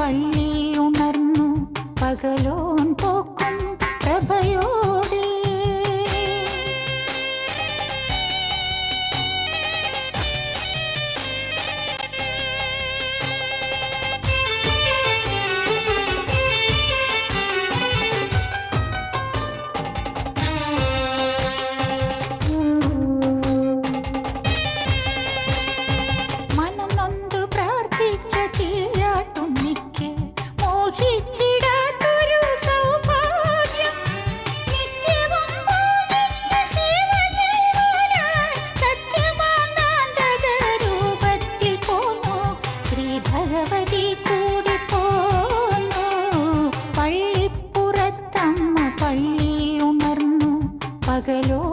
പള്ളി ഉണർന്നു പകലോൻ പോക്കും പള്ളി